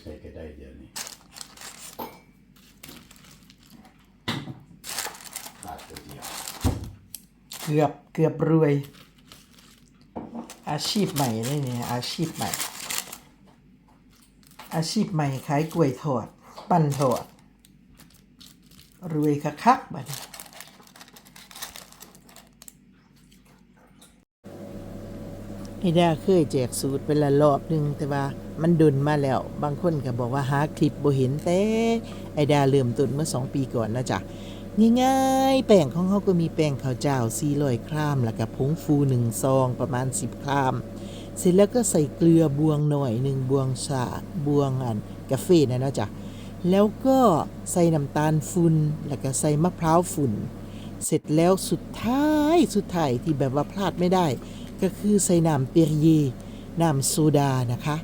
ใส่ก็ได้เดี๋ยวนี้ขาดตัวเดียวเกือบเกือบรวย อาชีพใหม่เลยเนี่ยอาชีพใหม่ อาชีพใหม่ขายกล้วยทอด ปั้นทอดรวยคักๆบัดนี้ ไอ้ด้าเคยแจกสูตรเป็นละรอบหนึงแต่ว่ามันดุนมาแล้ว บางคนก็บอกว่าหาคลิปบ่เห็นแต่ไอ้ดาเริ่มต้นเมื่อ 2 ปีก่อนนะจ๊ะง่ายๆแป้งของเขาก็มีแป้งข้าวเจ้า400ครามแล้วก็ผงฟู1ซองประมาณ 10ครามเสร็จแล้วก็ใส่เกลือบวงหน่อยหนึ่งบวงชาบวงอันกาแฟนะนะจ๊ะแล้วก็ใส่น้ำตาลฝุ่นแล้วก็ใส่มะพร้าวฝุ่น เสร็จแล้วสุดท้ายสุดท้ายที่แบบว่าพลาดไม่ได้ ก็คือใส่น้ำเปรียร์น้ำโซดานะคะ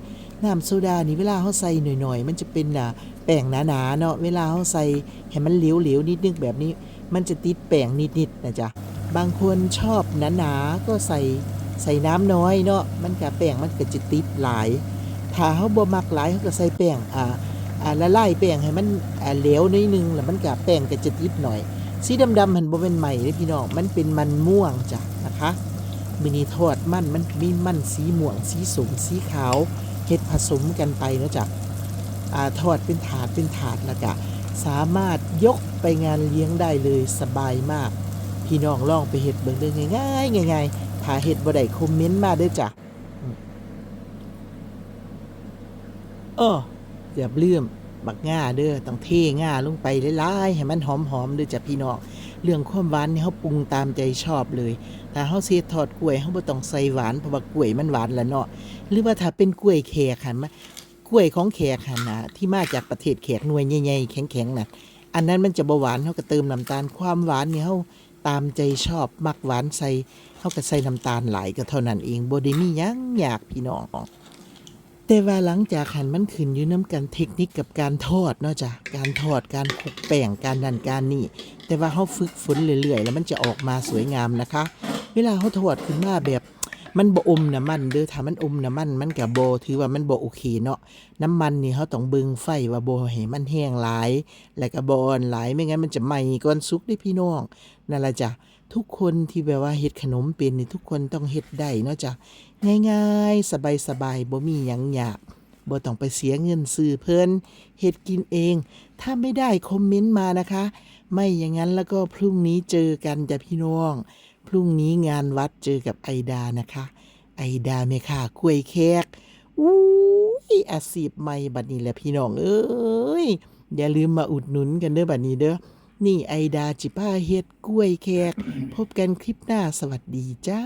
น้ำโซดานี่เวลาเขาใส่หน่อยๆ มันจะเป็นน่ะแป้งหนาๆเนาะเวลาเขาใส่ให้มันเหลวๆนิดนึงแบบนี้ มันจะติดแป้งนิดๆนะจ๊ะบางคนชอบหนาๆก็ใส่ใส่น้ำน้อยเนาะมันกับแป้งมันก็จะติดหลาย ถ้าเขาบ่มักหลายเขาก็ใส่แป้งอ่าอ่าละลายแป้งให้มันอ่าเหลวนิดนึงแล้วมันกับแป้งก็จะติดหน่อยสีดำๆมันบ่เป็นใหม่เลยพี่น้องมันเป็นมันม่วงจ้ะนะคะ มินิทอดมันมันมีมันสีม่วงสีสมสีขาวเฮ็ดผสมกันไปนะจ้ะอาทอดเป็นถาดเป็นถาดแล้วก็สามารถยกไปงานเลี้ยงได้เลยสบายมาก พี่น้องลองไปเฮ็ดเบิ่งเด้อง่ายๆง่ายๆถ้าเฮ็ดบ่ได้คอมเมนต์มาเด้อจ้ะอืมอ้ออย่าลืมบักง่าเด้อต้องเทง่าลงไปหลายๆให้มันหอมๆเด้อจ้ะพี่น้อง เรื่องความหวานนี่เขาปรุงตามใจชอบเลย ถ้าเขาเสียทอดกล้วยเขาบ่ต้องใส่หวานเพราะว่ากล้วยมันหวานแล้วเนาะ หรือว่าถ้าเป็นกล้วยแขกหันมากล้วยของแขกหันนะที่มาจากประเทศแขกหน่วยใหญ่ๆแข็งๆน่ะ อันนั้นมันจะบ่หวานเขาก็เติมน้ำตาลความหวานนี่เขาตามใจชอบมักหวานใส่เขาก็ใส่น้ำตาลหลายก็เท่านั้นเองบ่ได้มียังอยากพี่น้อง แต่ว่าหลังจากหันมันขึ้นอยู่น้ำกันเทคนิคกับการทอดเนาะจ้ะการทอดการคลุกแป้งการดันการนี่แต่ว่าเขาฝึกฝนเรื่อยๆ แล้วมันจะออกมาสวยงามนะคะ เวลาเขาทอดขึ้นมาแบบ มันบ่อมน้ำมันเด้อถ้ามันอมน้ำมันมันก็บ่ถือว่ามันบ่โอเคเนาะน้ำมันนี่เขาต้องเบิ่งไฟว่าบ่ให้มันแห้งหลาย แล้วก็บ่อ่อนหลายไม่งั้นมันจะไหม้ก่อนสุกเด้พี่น้องนั่นล่ะจ้ะทุกคนที่แบบว่าเฮ็ดขนมเป็นนี่ทุกคนต้องเฮ็ดได้เนาะจ้ะง่ายๆ สบายๆบ่มีหยังยากบ่ต้องไปเสียเงินซื้อเพิ่นเฮ็ดกินเอง ถ้าไม่ได้คอมเมนต์มานะคะ ไม่อย่างนั้นแล้วก็พรุ่งนี้เจอกันจ้ะพี่น้อง พรุ่งนี้งานวัดเจอกับไอดานะคะ ไอดาเมค่ะกล้วยแขกอู้ยอาชีพใหม่บัดนี้แหละพี่น้องเอ้ยอย่าลืมมาอุดหนุนกันเด้อบัดนี้เด้อนี่ไอดาจิป้าเฮ็ดกล้วยแขก พบกันคลิปหน้าสวัสดีจ้า